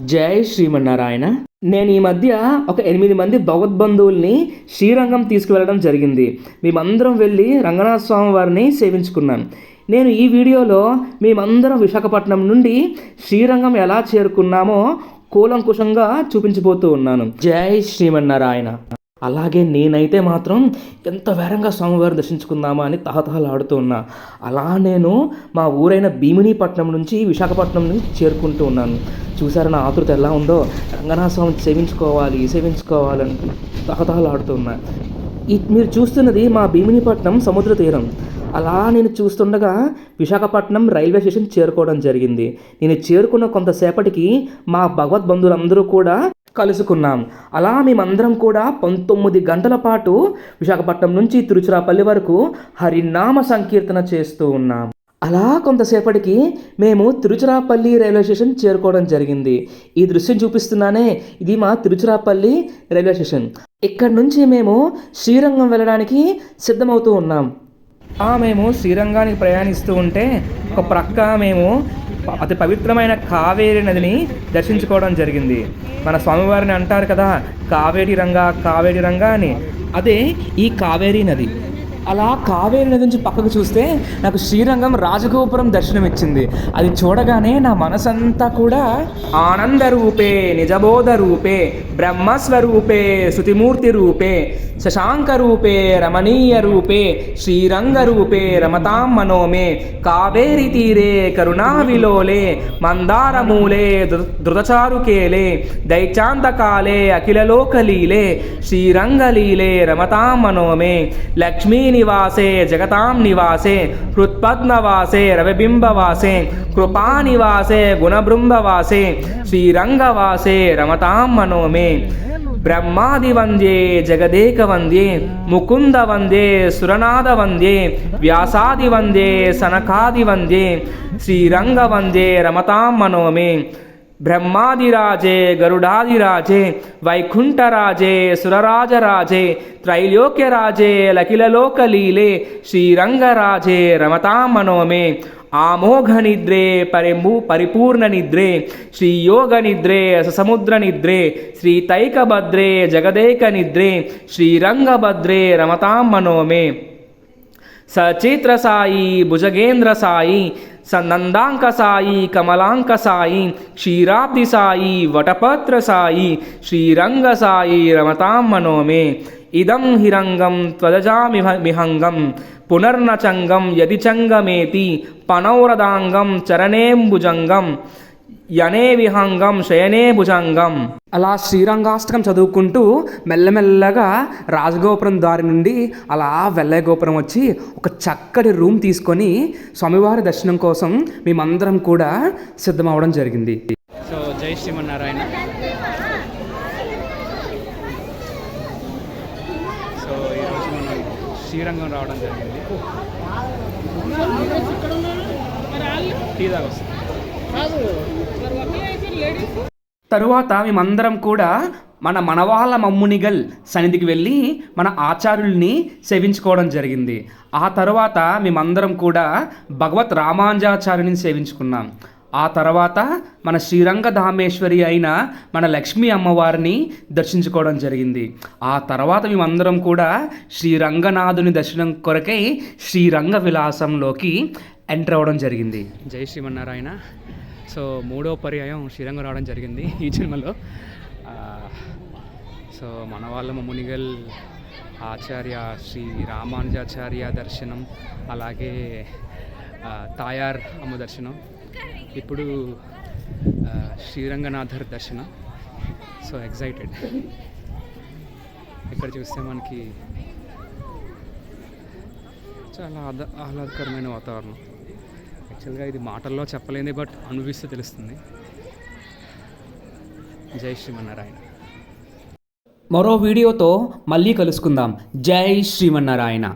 జై శ్రీమన్నారాయణ. నేను ఈ మధ్య ఒక ఎనిమిది మంది భగవద్బంధువుల్ని శ్రీరంగం తీసుకువెళ్ళడం జరిగింది. మేమందరం వెళ్ళి రంగనాథ స్వామి వారిని సేవించుకున్నాను నేను ఈ వీడియోలో మేమందరం విశాఖపట్నం నుండి శ్రీరంగం ఎలా చేరుకున్నామో కూలంకుషంగా చూపించబోతూ ఉన్నాను. జై శ్రీమన్నారాయణ. అలాగే నేనైతే మాత్రం ఎంత వేరంగా స్వామివారిని దర్శించుకుందామా అని తహతహలాడుతూ ఉన్నా. అలా నేను మా ఊరైన భీమినీపట్నం నుంచి విశాఖపట్నం నుంచి చేరుకుంటూ ఉన్నాను. చూసారా నా ఆతృత ఎలా ఉందో? రంగనాథ స్వామిని సేవించుకోవాలి సేవించుకోవాలని తహతహలాడుతూ ఉన్నా. ఈ మీరు చూస్తున్నది మా భీమినీపట్నం సముద్ర తీరం. అలా నేను చూస్తుండగా విశాఖపట్నం రైల్వే స్టేషన్ చేరుకోవడం జరిగింది. నేను చేరుకున్న కొంతసేపటికి మా భగవద్ బంధువులందరూ కూడా కలుసుకున్నాం. అలా మేమందరం కూడా పంతొమ్మిది గంటల పాటు విశాఖపట్నం నుంచి తిరుచిరాపల్లి వరకు హరినామ సంకీర్తన చేస్తూ ఉన్నాం. అలా కొంతసేపటికి మేము తిరుచిరాపల్లి రైల్వే స్టేషన్ చేరుకోవడం జరిగింది. ఈ దృశ్యం చూపిస్తున్నానే ఇది మా తిరుచిరాపల్లి రైల్వే స్టేషన్. ఇక్కడ నుంచి మేము శ్రీరంగం వెళ్ళడానికి సిద్ధమవుతూ ఉన్నాం. ఆ మేము శ్రీరంగానికి ప్రయాణిస్తూ ఉంటే ఒక ప్రక్క మేము అతి పవిత్రమైన కావేరి నదిని దర్శించుకోవడం జరిగింది. మన స్వామివారిని అంటారు కదా కావేరి రంగా కావేరి రంగా అని. అదే ఈ కావేరి నది. అలా కావేరి నది నుంచి పక్కకు చూస్తే నాకు శ్రీరంగం రాజగోపురం దర్శనం ఇచ్చింది అది చూడగానే నా మనసంతా కూడా ఆనంద రూపే నిజబోధ రూపే బ్రహ్మస్వరూపే శృతిమూర్తి రూపే శశాంక రూపే రమణీయ రూపే శ్రీరంగ రూపే రమతాం మనోమే కావేరి తీరే కరుణా విలోలే మందారమూలే ధృ- ధృతచారుకేలే దైత్యాంతకాలే అఖిలలోకలీలే శ్రీరంగలీలే రమతాం మనోమే లక్ష్మీ నివాసే జగతాం నివాసే హృత్పద్మవాసే రవిబింబవాసే కృపానివాసే గుణబృంభవాసే శ్రీరంగవాసే రమతాం మనోమే. బ్రహ్మాది వందే జగదేక వందే ముకుంద వందే సురనాద వందే వ్యాసాది వందే సనకాది వందే శ్రీరంగ వందే రమతాం మనోమే. బ్రహ్మాదిరాజే గరుడాదిరాజే వైకుంఠరాజే సురరాజరాజే త్రైలోక్యరాజే లకిలలోకలీలే శ్రీరంగరాజే రమతామనోమే ఆమోఘనిద్రే పరిము పరిపూర్ణ నిద్రే శ్రీయోగ నిద్రే సముద్ర నిద్రే శ్రీతైకభద్రే జగదేక నిద్రే శ్రీరంగభద్రే రమతాం మనోమే సచిత్ర సాయి భుజగేంద్ర సాయి సన్నందాంక సాయి కమలాంక సాయి క్షీరాబ్ది సాయి వటపత్ర సాయి శ్రీరంగ సాయి రమతాం మనోమే. ఇదం హిరంగం త్వజామి మిహంగం పునర్నచంగం యదిచంగమేతి పనౌరదాంగం చరణేంబుజంగం. యనే విహంగం శయనే భుజంగం. అలా శ్రీరంగాష్టకం చదువుకుంటూ మెల్లమెల్లగా రాజగోపురం దారి నుండి అలా వెల్లయ గోపురం వచ్చి ఒక చక్కటి రూమ్ తీసుకొని స్వామివారి దర్శనం కోసం మేమందరం కూడా సిద్ధమవడం జరిగింది. సో జై శ్రీమన్నారాయణ. సో ఈరోజు మనం శ్రీరంగం రావడం జరిగింది. టీ తాగొస్తాం. తరువాత మేమందరం కూడా మన మనవాళ్ళ మమ్మునిగల్ సన్నిధికి వెళ్ళి మన ఆచార్యుల్ని సేవించుకోవడం జరిగింది. ఆ తర్వాత మేమందరం కూడా భగవత్ రామాంజాచార్యుని సేవించుకున్నాం. ఆ తర్వాత మన శ్రీరంగ ధామేశ్వరి అయిన మన లక్ష్మీ అమ్మవారిని దర్శించుకోవడం జరిగింది. ఆ తర్వాత మేమందరం కూడా శ్రీరంగనాథుని దర్శనం కొరకై శ్రీరంగ విలాసంలోకి ఎంటర్ అవ్వడం జరిగింది. జై శ్రీమన్నారాయణ. సో మూడో పర్యాయం శ్రీరంగం రావడం జరిగింది ఈ జన్మలో. సో మన వాళ్ళ మునిగల్ ఆచార్య శ్రీ రామానుజాచార్య దర్శనం అలాగే తాయార్ అమ్మ దర్శనం. ఇప్పుడు శ్రీరంగనాథర్ దర్శనం. సో ఎగ్జైటెడ్ ఇక్కడ చూస్తే మనకి చాలా ఆహ్లాదకరమైన వాతావరణం. యాక్చువల్గా ఇది మాటల్లో చెప్పలేని బట్ అనుభవిస్తే తెలుస్తుంది. జై శ్రీమన్నారాయణ. మరో వీడియోతో మళ్ళీ కలుసుకుందాం. జై శ్రీమన్నారాయణ.